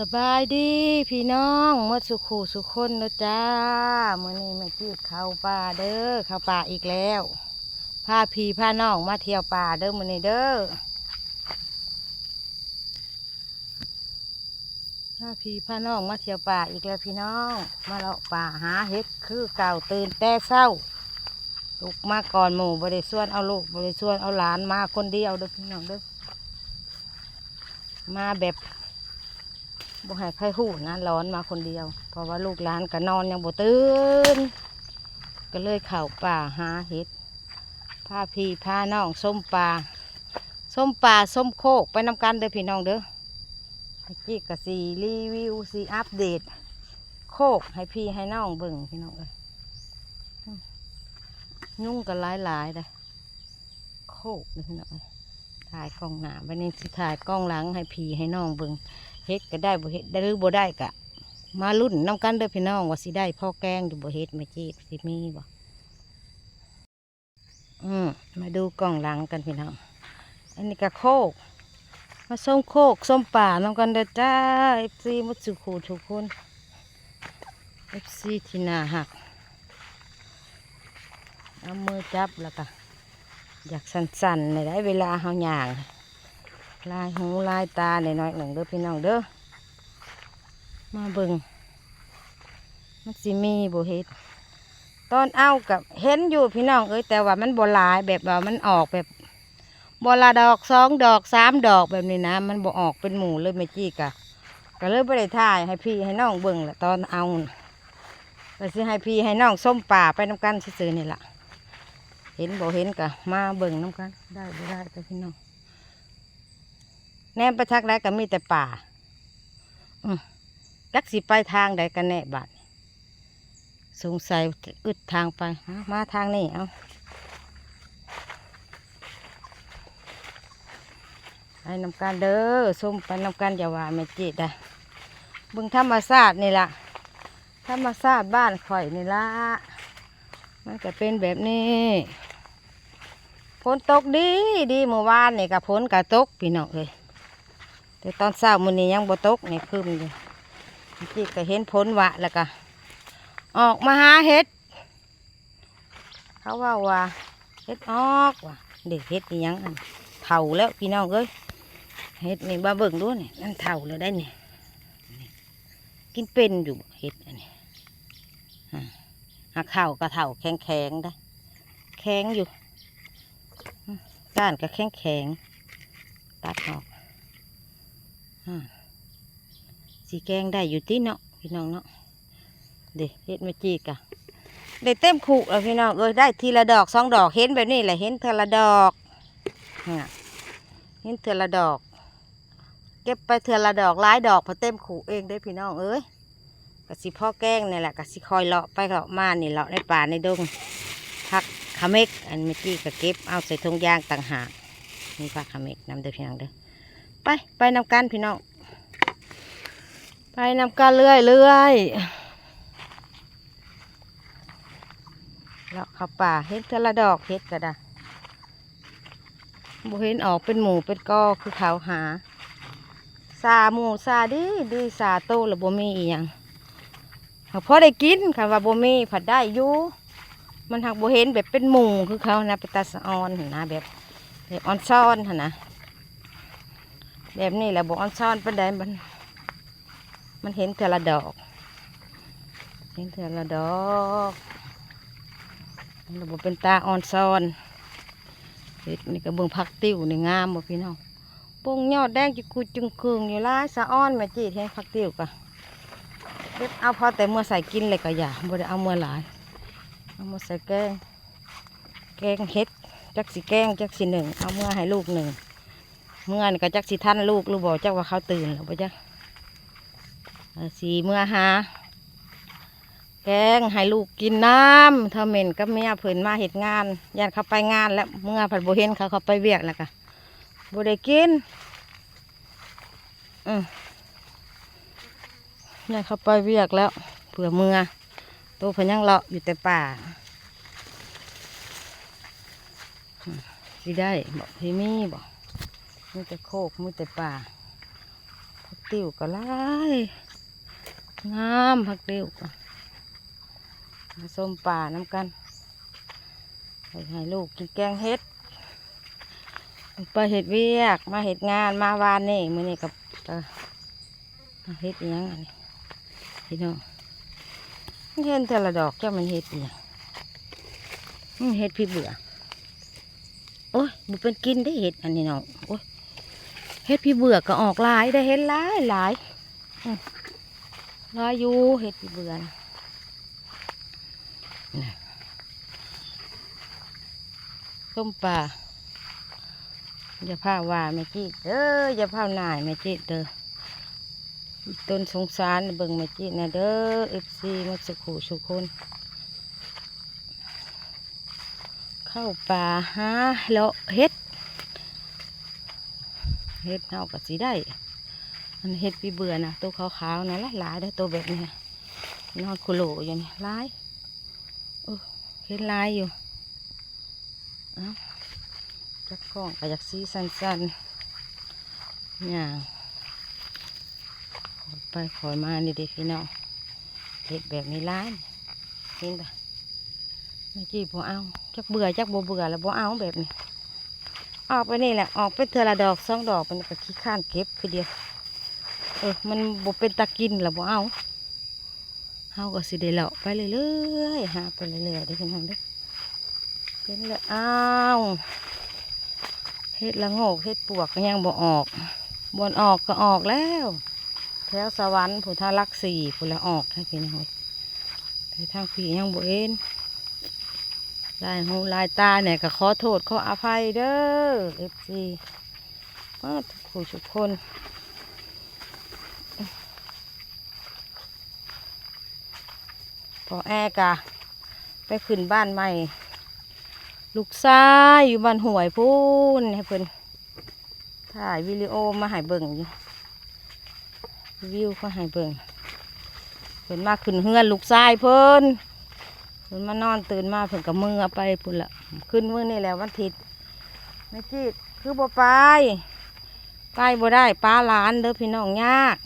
สบายดีพี่น้องมดสุขูสุขคนนะจ้ามื่อนี้ม่จืดเข้าป่าเด้อเข้าป่าอีกแล้วพาพี่พาน้องมาเที่ยวป่าเด้อมื่อนี้เด้อพาพี่พาน้องมาเที่ยวป่าอีกแล้วพี่น้อง มาเลาะป่าหาเห็ดคือเก่าตื่นแต่เศร้าลูกมาก่อนหมู่บริส่วนเอาลูกบริส่วนเอาหลานมาคนเดียวเด้อพี่น้องเด้อมาแบบ บ่ให้ไผหูนะร้อนมาคนเดียว เพราะว่าลูกหลานก็นอนยังบ่ตื่นก็เลยเข่าป่าหาเห็ดพาพี่พาน้องส้มป่าส้มป่าส้มโคกไปนำกันเด้อพี่น้องเด้อกี้ก็สีรีวิวสีอัปเดต โคกให้พี่ให้น้องเบิ่งพี่น้องเอ้ยยุ่งกันหลายหลายๆเลยโคกเลยพี่น้องถ่ายกล้องหนาไปนี่สิถ่ายกล้องหลังให้พี่ให้น้องเบิ่ง เฮ็ดก็ได้บ่เฮ็ดได้หรือบ่ได้ก็มาลุ้นน้ำกันเด้อพี่น้องว่าสิได้พ่อแกงอยู่บ่เฮ็ดไม่จีสิมีบ่อืมมาดูกล่องหลังกันพี่น้อง อันนี้ก็โคก มาส้มโคกส้มป่าน้ำกันเด้อจ้า FC มัดสุขูทุกคน FC ที่น่าหักเอามือจับแล้วก็อยากสั่นๆในได้เวลาเฮาย่าง ลายหูลายตาหน่อยๆหนึ่งเด้อพี่น้องเด้อมาเบิ่งมันสิมีบ่เฮ็ดตอนเอากับเห็นอยู่พี่น้องเอ้ยแต่ว่ามันบ่หลายแบบว่ามันออกแบบบ่ละดอกสองดอกสามดอกแบบนี้นะ มันบ่ออกเป็นหมู่เลยไม่จี้กะก็เลยบ่ได้ถ่ายให้พี่ให้น้องเบิ่งแหละตอนเอาก็สิให้พี่ให้น้องส้มป่าไปน้ำกันซื่อๆนี่ล่ะเห็นบ่เห็นกะมาเบิ่งน้ำกัน ได้บ่ได้แต่พี่น้อง แนมไปทักได้ก็มีแต่ป่าอลักสิไปทางใดกันแน่บัดสงสัยอึดทางไปมาทางนี้เอาไปนำกันเด้อส้มไปนำกันอย่าว่าไม่จิตได้บึงธรรมศาสตร์นี่ละธรรมศาสตร์บ้านข่อยนี่ละมันก็เป็นแบบนี้ฝนตกดีดีเมื่อวานนี่กับฝนก็ตกพี่น้องเอ้ย แต่ตอนเช้ามื้อนี้ยังบ่ตกนี่คืมอยู่เมื่ก็เห็นผลวะแล้วก็ออกมาหาเห็ด เขาว่าว่าเห็ดออกว่ะเด็กเห็ดนี่ยังอันเท่าแล้วพี่น้องเอ้ยเห็ดนี่บ้าเบิ่งดูนี่นั่นเท่าแล้วได้นี่นี่กินเป็นอยู่เห็ดอันนี้หักเข่าก็เท่าแข็งแข็งได้แข็งอยู่ก้านก็แข็งแข็งตัดออก สีแกงได้อยู่ที่เนาะพี่น้องเนาะเด็เฮ็ดมาจีกะได้เต็มขู่แล้วพี่น้องเอ้ยได้ทีละดอกสองดอกเห็นแบบนี้แหละเห็นเทอละดอกเห็นเทอละดอก เก็บไปเทอละดอกหลายดอกพอเต็มขู่เองได้พี่น้องเอ้ยกะสิพ่อแกงนี่แหละกะสิคอยเลาะไปเลาะมานี่เลาะในป่าในดงพักขะเม็กอันเมื่อกี้ก็เก็บเอาใส่ถุงยางต่างหากนี่พักขะเม็กนำเด้อพี่น้องเด้อ ไปไปนำกันพี่น้องไปนำกันเรื่อยเรื่อยแล้วเข้าป่าเห็ดทอละดอกเห็ดก็ได้บ่เห็นออกเป็นหมูเป็นกอคือเขาหาซาหมูซาดีดีซาโตแล้วบ่มีอีหยังหาพอได้กินค่ะว่าบ่มีผัดได้อยู่มันหักบ่เห็นแบบเป็นหมูคือเขานะเป็นตาสะออนนะแบบแบบออนซ่อนนะ แบบนี้แหละบอกอันซ่อนเป็นไดมัน มันเห็นเทอละดอก เห็นเทอละดอกมันบเป็นตาอ่อนซ่อนเห็ดนี่ก็เบิ่งผักติ้วนี่งามบ่พี่น้องปงยอดแดงจิกูจึงคืองอยู่หลายสะอ้อนแม่จีเห็นผักติ้วกะเด็ดเอาพอแต่เมื่อใส่กินเลยก็อย่าบ่ได้เอาเมื่อหลายเอามาใส่แกงแกงเห็ดจักสิแกงจักสิหนึ่งเอาเมื่อให้ลูกหนึ่ง เมื่อนก็จักสิท่านลูกลูกบอกจักว่าเขาตื่นหรือเปล่จักสีเมื่อหาแกงให้ลูกกินน้ำเธอเหม็นกับเมียเพิ่นมาเหตุงานยันเขาไปงานแล้วเมื่อผัดโบเห็นเขาเขาไปเวียกแล้วก็โบได้กินอืมยันเขาไปเวียกแล้วเผื่อเมื่อตัวพนยังเลาะอยู่แต่ป่าสิได้บอกพี่มี่บอก มีแต่โคกมีแต่ป่าพักติ๋วก็หลายงามผักติ๋วก็มาส้มป่าน้ำกันไปให้ลูกกินแกงเฮ็ดไปเฮ็ดเวียก มาเฮ็ดงานมาวานนี่มือนี้กับเออเห็ดอิหยังอันนี้พี่น้องเห็นแต่ละดอกเจ้ามันเฮ็ดอิหยังเฮ็ดพี่เบื่อโอ้ยบุเป็นกินได้เห็ดอันนี้เนาะโอ้ย เห็ดพี่เบื่อก็ออกหลายได้เห็ดหลายหลายหลายอยู่เห็ดพี่เบื่อนะนะต้มปลาอย่าพาว่าแม่จีดเด้ออย่าพาหน่ายแม่จีดเด้อต้นสงสารเบิ่งแม่จีดนะเด้อเอฟซีมาสุขุสุคนเข้าป่าหาเลาะเฮ็ด เฮ็ดเอาก็สิได้อันเฮ็ดพี่เบื่อนะตัวขาวๆนะหลายได้ตัวแบบนี้นะนอนคุโลอยู่นี่ลายเออเฮ็ดลายอยู่เอาจักกล้องก็อยากสีสั้นๆอย่างขอไปขอยมานี่เด็กพี่น้องเฮ็ดแบบนี้หลายเห็นปะไม่จีบบ่เอาจักเบื่อจักบ่เบื่อแล้วบ่เอาแบบนี้ ออกไปนี่แหละออกไปเทอละดอกสองดอกมันก็ขี้ข้านเก็บคือเดียวเออมันบ่เป็นตะกินแล้วบ่เอาเฮาก็สิได้เลาะไปเรื่อยๆหาไปเรื่อยๆเด้อพี่น้องเด้อเห็นแล้วอ้าวเฮ็ดละโงกเฮ็ดปวกก็ยังบ่ออกบนออกก็ออกแล้วแถวสวรรค์ผู้ทารักสี่ผู้ละออกให้พี่น้องเอ้ยแต่ทางพี่ยังบ่เห็น ลายหูลายตาเนี่ยก็ขอโทษขออภัยเด้อเอฟซีทุกผู้ทุกคนพอแอร์กะไปขึ้นบ้านใหม่ ลูกชายอยู่บ้านห่วยพูนให้เพิ่นถ่ายวิดีโอมาให้เบิ่งวิวก็ให้เบิ่งเพิ่นมาขึ้นเฮือนลูกชายเพิ่น เพิ่นมานอนตื่นมาเพิ่นกับมือเอาไปพุ่นละขึ้นมือนี่แหละวันอาทิตย์ไม่จีดคือบ่ไปไปบ่ได้ป้าหลานเด้อพี่น้องยาก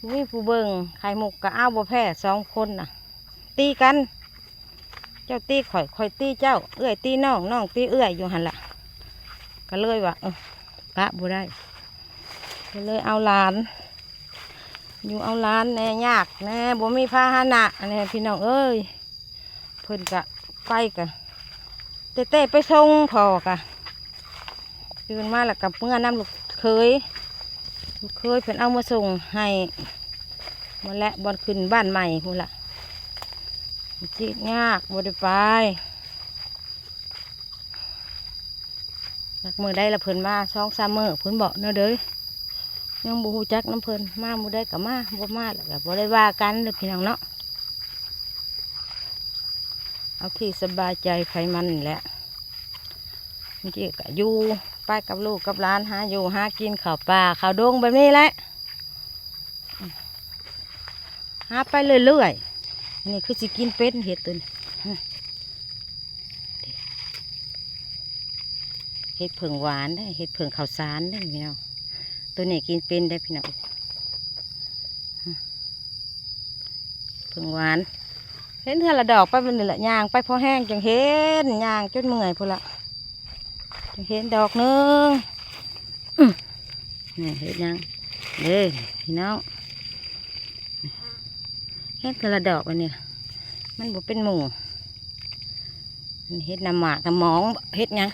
บ่มีผู้เบิงไข่มุกกับอ้าวบ่แพ้สองคนน่ะ ตีกัน เจ้าตีข่อยข่อยตีเจ้า เอื้อยตีน้องน้องตีเอื้อยอยู่หันละก็เลยว่าเออปะบ่ได้ก็เลยเอาหลาน อยู่เอาหลานแน่ยากแน่บ่มีพาหนะอันนี้พี่น้องเอ้ย พิ่นกะไปกะเต้เต้ไปส่งพอกะตื่นมาแล้วกับเมื่อน้ำลูกเคยลูกเคยเพิ่นเอามาส่งให้มาและบอลขึ้นบ้านใหม่พูละจีดยากบ่ได้ไปนักมือได้ละเพิ่นมาสองสามมือเพิ่นบอกเนาะเด้อยังบ่ฮู้จักน้ำเพิ่นมาบ่ได้กับมาบ่มาแล้วก็บ่ได้ว่ากันเลยพี่น้องเนาะ เอาที่สบายใจไฟมันแหละเมื่อกี้ก็อยู่ไปกับลูกกับหลานหาอยู่หากินข้าวปลาข้าวดงแบบนี้แหละหาไปเรื่อยๆอันนี้คือสิกินเป็ดเห็ดตัวนี้เห็ดเผิงหวานได้เห็ดเผิงข้าวสารได้พี่น้องตัวนี้กินเป็นได้พี่น้องอืมเผงหวาน เห็นเธอละดอกไปเป็นนี่ละยางไปพอแห้งจังเห็นยางจนเมื่อยพูนละจังเห็นดอกหนึงอื้อนี่เห็นยังเด้พี่น้องเห็นเธอละดอกไปเนี่ยมันบ่เป็นหมู่มันเห็ดน้ำหมากน้ำหมองเห็ดหยัง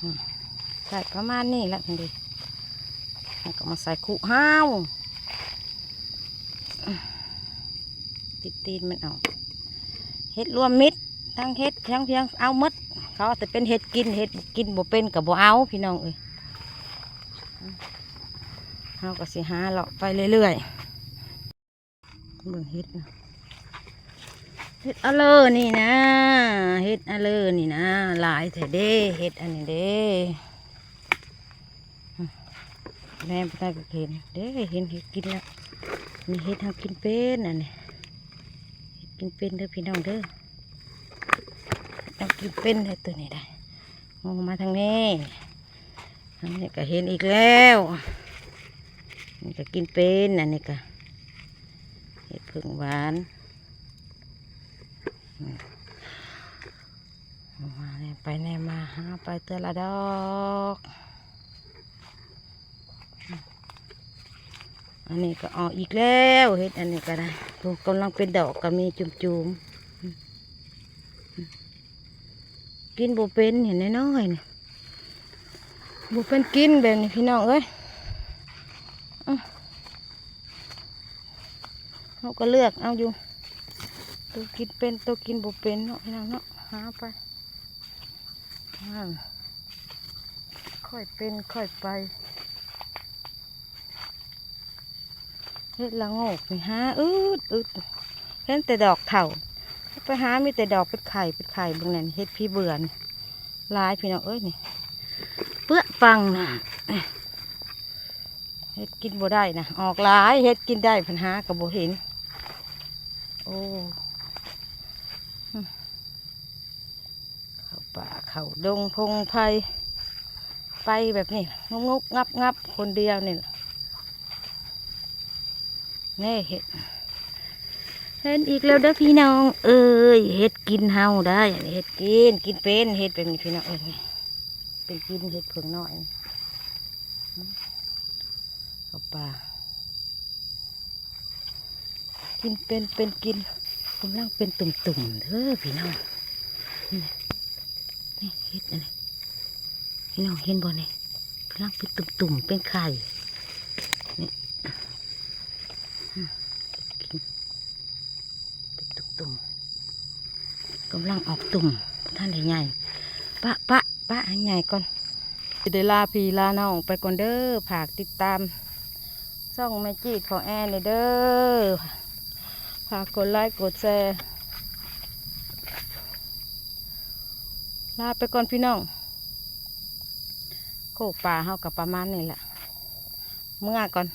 อืมใส่ประมาณนี้แหละคุณดีแล้วก็มาใส่ขู่ห้าวอื้อ ติดตีนมันออกเห็ดรวมมิตรทั้งเห็ดทั้งเพียงเอาหมดเขาแต่เป็นเห็ดกินเห็ดกินบ่เป็นกับบ่เอาพี่น้องเอ้ยเราก็สิหาเลาะไปเรื่อยๆเบิ่งเห็ดนะเห็ดอะเลอนี่นะเห็ดอะเลอนี่นะหลายแต่เด้เห็ดอันนี้เด้แม่ไปได้ก็เห็นเด้เห็นเห็ดกินแล้วนี่เห็ดทำกินเป็นอันนี้ กินเป็นเด้อพี่น้องเด้อเอากินเป็นได้ตัวนี้ได้มองมาทางนี้ทางนี้ก็เห็นอีกแล้วนี่ก็กินเป็นอันนี้ก็เห็ดผึ่งหวานมาเนี่ยไปแน่มาหาไปเตอละดอกอืม อันนี้ก็ออกอีกแล้วเห็ดอันนี้ก็ได้ดูกำลังเป็นดอกก็มีจุ่มๆอืมกินบ่เป็นเห็นน้อยๆนี่บ่เป็นกินแบบนี้พี่น้องเอ้ยเขาก็เลือกเอาอยู่ตัวกินเป็นตัวกินบุเป็นเนาะพี่น้องเนาะหาไปค่อยเป็นค่อยไป เฮ็ดละโงกนี่หาอืดอืดเห็นแต่ดอกเถ่าไปหามีแต่ดอกเป็นไข่เป็นไข่บางนั่นเฮ็ดพี่เบื่อนลายพี่น้องเอ้ยนี่เปื้อปังนะเฮ็ดกินบ่ได้นะออกลายเฮ็ดกินได้ปัญหากับบ่เห็น โอ้เข้าป่าเข้าดงพงไพไปแบบนี้งกงกงับงับคนเดียวนี่ล่ะ แนี่เห็ดเห็นอีกแล้วเด้อพี่น้อง เอ้ยเห็ดกินเฮาได้เห็ดกินกินเป็นเห็ดแบบนี้พี่น้องเอ้ยเป็นกินเห็ดเผืองน้อยเข้าป่ากินเป็นเป็นกินกำลังเป็นตุ่มตุ่มๆเด้อพี่น้องนี่เห็ดอะไรพี่น้องเห็นบ่เนี่ยกำลังเป็นตุ่มตุ่มๆเป็นไข่นี่อืมกินเป็น ตุ่มกำลังออกตุ่มท่านใหญ่ปะปะปะให้ใหญ่ก่อนเดยวลาพีลาน้องไปก่อนเด้อผากติดตามช่องแม่จีดของแอนเลยเด้อฝากกดไลค์กดแชร์ลาไปก่อนพี่น้อง โคกป่าเฮากับประมาณนี้แหละเมื่อก่อน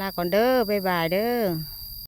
ลาก่อนเด้อบ๊ายบายเด้อ